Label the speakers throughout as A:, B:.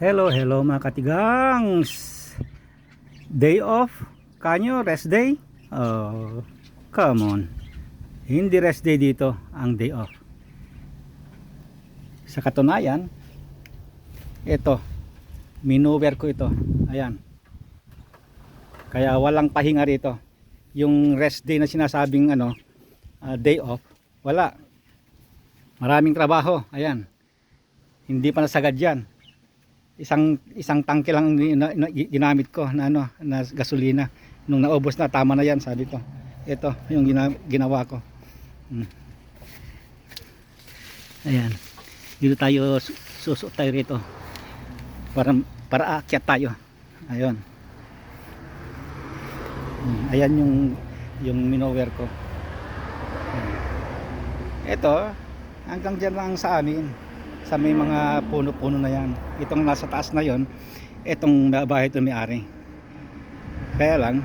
A: Hello, hello mga katigangs. Day off? Kanyo, rest day? Oh, come on. Hindi rest day dito ang day off. Sa katunayan, ito, minover ko ito. Ayan. Kaya walang pahinga rito. Yung rest day na sinasabing ano, ah, day off, wala. Maraming trabaho. Ayan. Hindi pa nasagad yan isang isang tangke lang ang gina- na- ginamit ko na ano na gasolina. Nung naubos na tama na yan sabi ko. Ito yung gina- ginawa ko. Hmm. ayan. Dito tayo su- susuot tayo rito. Para para aakyat tayo. Ayun Hmm, ayan yung yung minower ko. Ito hanggang dyan lang sa amin sa may mga puno-puno na yan. Itong nasa taas na yon, itong bahay ito may-ari. Kaya lang,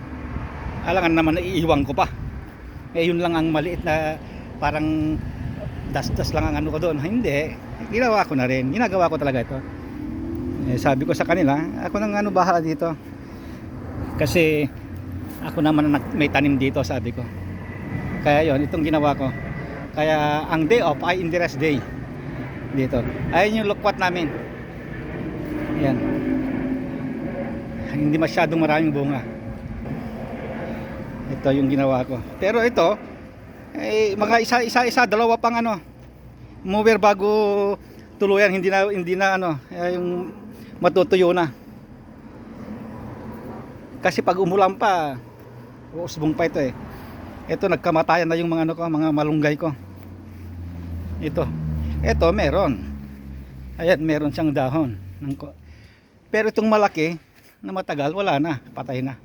A: alangan naman na iiwan ko pa. Eh yun lang ang maliit na parang das-das lang ang ano ko doon. Hindi, ginawa ko na rin. Ginagawa ko talaga ito. Eh, sabi ko sa kanila, ako nang ano bahala dito. Kasi ako naman nag- may tanim dito, sabi ko. Kaya yon itong ginawa ko. Kaya ang day off ay interest day dito. Ayun yung lokwat namin. Yan. Hindi masyadong maraming bunga. Ito yung ginawa ko. Pero ito, eh, mga isa isa isa dalawa pang ano mover bago tuluyan hindi na hindi na ano eh, yung matutuyo na kasi pag umulan pa usbong pa ito eh ito nagkamatayan na yung mga ano ko mga malunggay ko ito ito meron. Ayan, meron siyang dahon. Pero itong malaki na matagal, wala na. Patay na.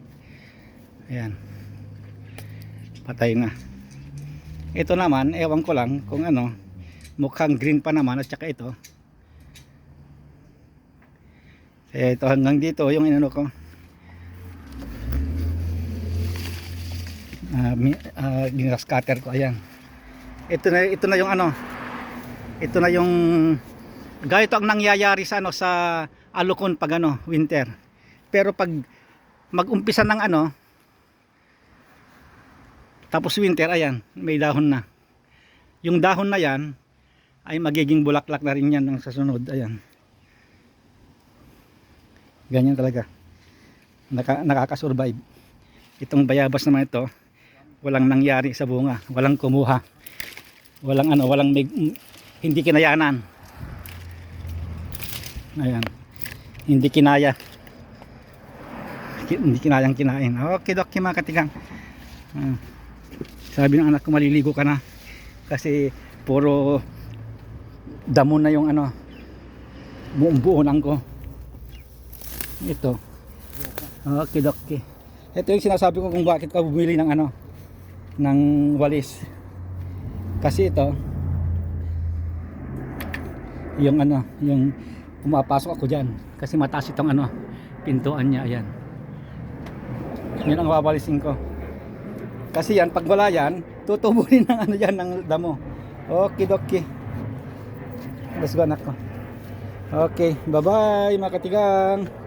A: Ayan. Patay na. Ito naman, ewan ko lang kung ano, mukhang green pa naman at saka ito. Kaya ito hanggang dito yung inano ko. Ah, ginras cutter ko ayan. Ito na ito na yung ano, ito na yung ganito ang nangyayari sa ano sa Alocon pag ano winter. Pero pag magumpisa ng ano tapos winter ayan may dahon na. Yung dahon na yan ay magiging bulaklak na rin yan ng sa sunod ayan. Ganyan talaga. Naka, nakakasurvive. Itong bayabas naman ito walang nangyari sa bunga. Walang kumuha. Walang ano walang may, hindi kinayanan. Ayan. Hindi kinaya. Ki- hindi kinayang kinain. Okay dok mga katigang. Ah. sabi ng anak ko maliligo ka na. Kasi puro damo na yung ano buong buo lang ko. Ito. Okay dok ito yung sinasabi ko kung bakit ka bumili ng ano ng walis. Kasi ito yung ano, yung pumapasok ako diyan kasi mataas itong ano, pintuan niya ayan. Yan ang babalisin ko. Kasi yan pag wala yan, tutubunin ng ano yan ng damo. Okay, doki. Let's go anak ko. Okay, bye-bye mga katigang.